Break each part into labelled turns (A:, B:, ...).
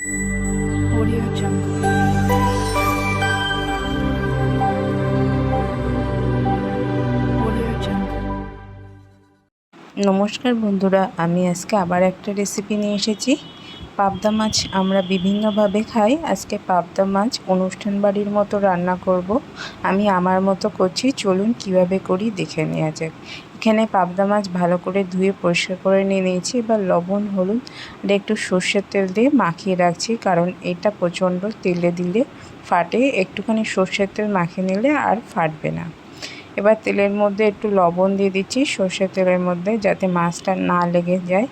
A: Audio Jungle.
B: নমস্কার বন্ধুরা, আমি আজকে আবার একটা রেসিপি নিয়ে এসেছি। পাবদা মাছ আমরা বিভিন্নভাবে খাই। আজকে পাবদা মাছ অনুষ্ঠান বাড়ির মতো রান্না করব। আমি আমার মতো করছি। চলুন কীভাবে করি দেখে নেওয়া যাক। এখানে পাবদা মাছ ভালো করে ধুয়ে পরিষ্কার করে নিয়ে নিয়েছি। এবার লবণ, হলুদ আর একটু সর্ষের তেল দিয়ে মাখিয়ে রাখছি, কারণ এটা প্রচণ্ড তেলে দিলে ফাটে। একটুখানি সর্ষের তেল মাখিয়ে নিলে আর ফাটবে না। এবার তেলের মধ্যে একটু লবণ দিয়ে দিচ্ছি সর্ষের তেলের মধ্যে যাতে মাছটা না লেগে যায়।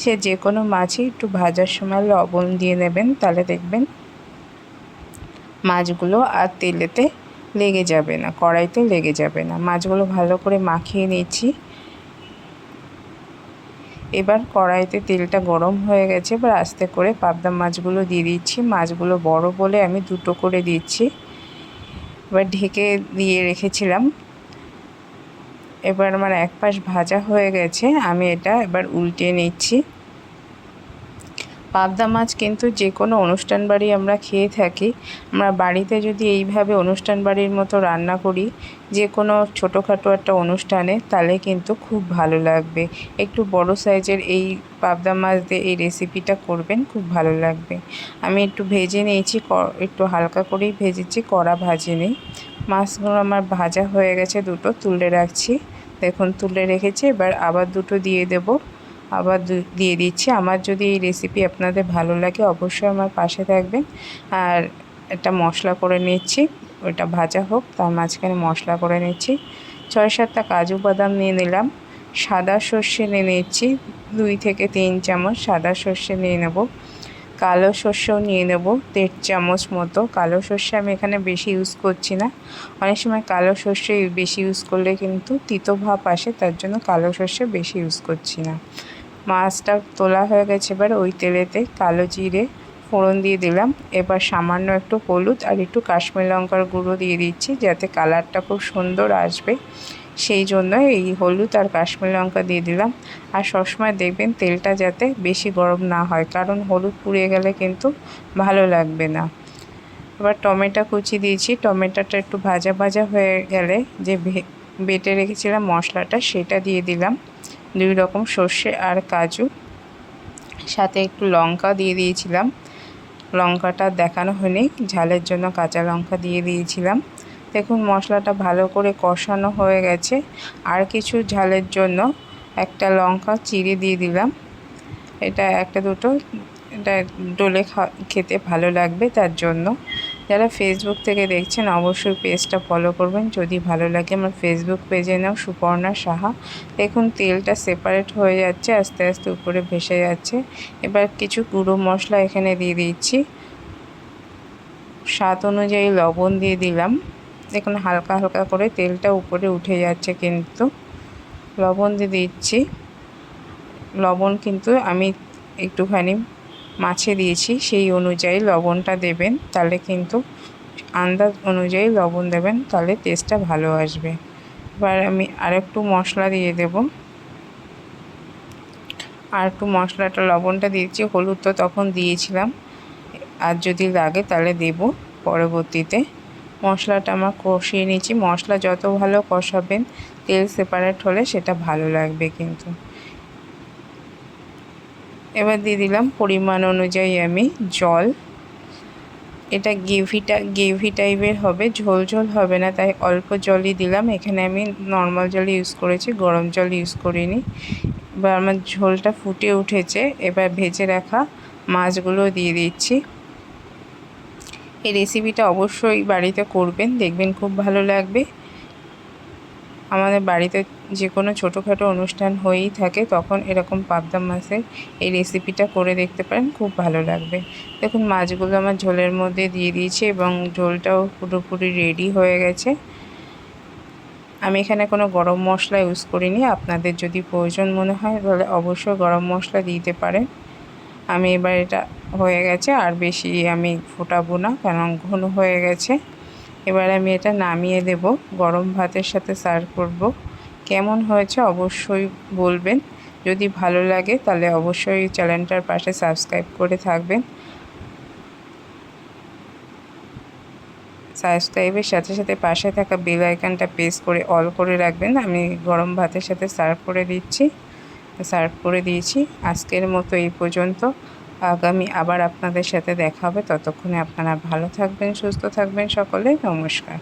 B: সে যে কোনো মাছই একটু ভাজার সময় লবণ দিয়ে নেবেন, তাহলে দেখবেন মাছগুলো আর তেলেতে লেগে যাবে না কড়াইতে লেগে যাবে না। মাছগুলো ভালো করে মাখিয়ে নিচ্ছি এবার কড়াইতে তেলটা গরম হয়ে গেছে, এবার আস্তে করে পাবদা মাছগুলো দিয়ে দিচ্ছি। মাছগুলো বড় বলে আমি দুটো করে দিচ্ছি। এবার ঢেকে দিয়ে রেখেছিলাম। এবার আমার এক পাশ ভাজা হয়ে গেছে, আমি এটা এবার উল্টে নিচ্ছি। পাবদা মাছ কিন্তু যে কোনো অনুষ্ঠান বাড়ি আমরা খেয়ে থাকি। আমরা বাড়িতে যদি এইভাবে অনুষ্ঠান বাড়ির মতো রান্না করি, যে কোনো ছোটোখাটো একটা অনুষ্ঠানে, তাহলে কিন্তু খুব ভালো লাগবে। একটু বড় সাইজের এই পাবদা মাছ দিয়ে এই রেসিপিটা করবেন, খুব ভালো লাগবে। আমি একটু ভেজে নিয়েছি একটু হালকা করেই ভেজেছি, কড়া ভাজে নেই। মাছগুলো আমার ভাজা হয়ে গেছে দুটো, তুলে রাখছি। দেখুন, তুলে রেখেছি, এবার আবার দুটো দিয়ে দেব। আবার দিয়ে দিচ্ছি। আমার যদি এই রেসিপি আপনাদের ভালো লাগে, অবশ্যই আমার পাশে থাকবেন। আর একটা মশলা করে নিচ্ছি, ওটা ভাজা হোক, তার মাঝখানে মশলা করে নিচ্ছি। ছয় সাতটা কাজু বাদাম নিয়ে নিলাম। সাদা সর্ষে নিয়ে নিচ্ছি, দুই থেকে তিন চামচ সাদা সর্ষে নিয়ে নেব। কালো সর্ষেও নিয়ে নেব, দেড় চামচ মতো। কালো সর্ষে আমি এখানে বেশি ইউজ করছি না। অনেক সময় কালো সর্ষে বেশি ইউজ করলে কিন্তু তিতো ভাব আসে, তার জন্য কালো সর্ষে বেশি ইউজ করছি না। মাছটা তোলা হয়ে গেছে এবার ওই তেলেতে কালো জিরে ফোড়ন দিয়ে দিলাম। এবার সামান্য একটু হলুদ আর একটু কাশ্মীর লঙ্কার গুঁড়ো দিয়ে দিচ্ছি যাতে কালারটা খুব সুন্দর আসবে। সেই জন্য এই হলুদ আর কাশ্মীর লঙ্কা দিয়ে দিলাম। আর সবসময় দেখবেন তেলটা যাতে বেশি গরম না হয়, কারণ হলুদ পুড়িয়ে গেলে কিন্তু ভালো লাগবে না। এবার টমেটো কুচি দিয়েছি। টমেটোটা একটু ভাজা ভাজা হয়ে গেলে যে বেটে রেখেছিলাম মশলাটা সেটা দিয়ে দিলাম। দুই রকম সর্ষে আর কাজু। সাথে একটু লঙ্কা দিয়ে দিয়েছিলাম। লঙ্কাটা দেখানো হয়নি, ঝালের জন্য কাঁচা লঙ্কা দিয়ে দিয়েছিলাম। দেখুন, মশলাটা ভালো করে কষানো হয়ে গেছে। আর কিছু ঝালের জন্য একটা লঙ্কা চিড়ে দিয়ে দিলাম। এটা একটা দুটো, এটা ডোলে খেতে ভালো লাগবে তার জন্য। যারা ফেসবুক থেকে দেখছেন, অবশ্যই পেজটা ফলো করবেন। যদি ভালো লাগে, আমার ফেসবুক পেজে নাও, সুপর্ণা সাহা। দেখুন, তেলটা সেপারেট হয়ে যাচ্ছে, আস্তে আস্তে উপরে ভেসে যাচ্ছে। এবার কিছু গুঁড়ো মশলা এখানে দিয়ে দিচ্ছি। স্বাদ অনুযায়ী লবণ দিয়ে দিলাম। দেখুন, হালকা হালকা করে তেলটা উপরে উঠে যাচ্ছে কিন্তু। লবণ দিয়ে দিচ্ছি। লবণ কিন্তু আমি একটুখানি মাছে দিয়েছি, সেই অনুযায়ী লবণটা দেবেন, তাহলে কিন্তু আন্দাজ অনুযায়ী লবণ দেবেন, তাহলে টেস্টটা ভালো আসবে। এবার আমি আরেকটু মশলা দিয়ে দেব। আর একটু মশলাটা, লবণটা দিয়েছি, হলুদ তো তখন দিয়েছিলাম। আর যদি লাগে তাহলে দেব পরবর্তীতে। মশলাটা আমার কষিয়ে নিয়েছি, মশলা যত ভালো কষাবেন, তেল সেপারেট হলে সেটা ভালো লাগবে কিন্তু। এবার দিয়ে দিলাম পরিমাণ অনুযায়ী আমি জল। এটা গ্রেভিটা, গ্রেভি টাইপের হবে, ঝোল ঝোল হবে না, তাই অল্প জলই দিলাম। এখানে আমি নর্মাল জল ইউজ করেছি, গরম জল ইউজ করিনি। এবার আমার ঝোলটা ফুটে উঠেছে, এবার ভেজে রাখা মাছগুলো দিয়ে দিচ্ছি। এই রেসিপিটা অবশ্যই বাড়িতে করবেন, দেখবেন খুব ভালো লাগবে। আমাদের বাড়িতে যে কোনো ছোটোখাটো অনুষ্ঠান হয়েই থাকে, তখন এরকম পাবদা মাছের এই রেসিপিটা করে দেখতে পারেন, খুব ভালো লাগবে। দেখুন, মাছগুলো আমার ঝোলের মধ্যে দিয়ে দিয়েছি এবং ঝোলটাও পুরোপুরি রেডি হয়ে গেছে। আমি এখানে কোনো গরম মশলা ইউজ করিনি, আপনাদের যদি প্রয়োজন মনে হয় তাহলে অবশ্যই গরম মশলা দিতে পারেন। আমি এবার এটা হয়ে গেছে, আর বেশি আমি ফোটাবো না, কারণ ঘন হয়ে গেছে। এবার আমি এটা নামিয়ে দেব। গরম ভাতের সাথে সার্ভ করব। কেমন হয়েছে অবশ্যই বলবেন। যদি ভালো লাগে তাহলে অবশ্যই চ্যানেলটার পাশে সাবস্ক্রাইব করে থাকবেন। সাবস্ক্রাইবের সাথে সাথে পাশে থাকা বেল আইকনটা প্রেস করে অল করে রাখবেন। আমি গরম ভাতের সাথে সার্ভ করে দিচ্ছি। সার্ভ করে দিয়েছি। আজকের মতো এই পর্যন্ত। আগামী আবার আপনাদের সাথে দেখা হবে। ততক্ষণে আপনারা ভালো থাকবেন সুস্থ থাকবেন সকলে। নমস্কার।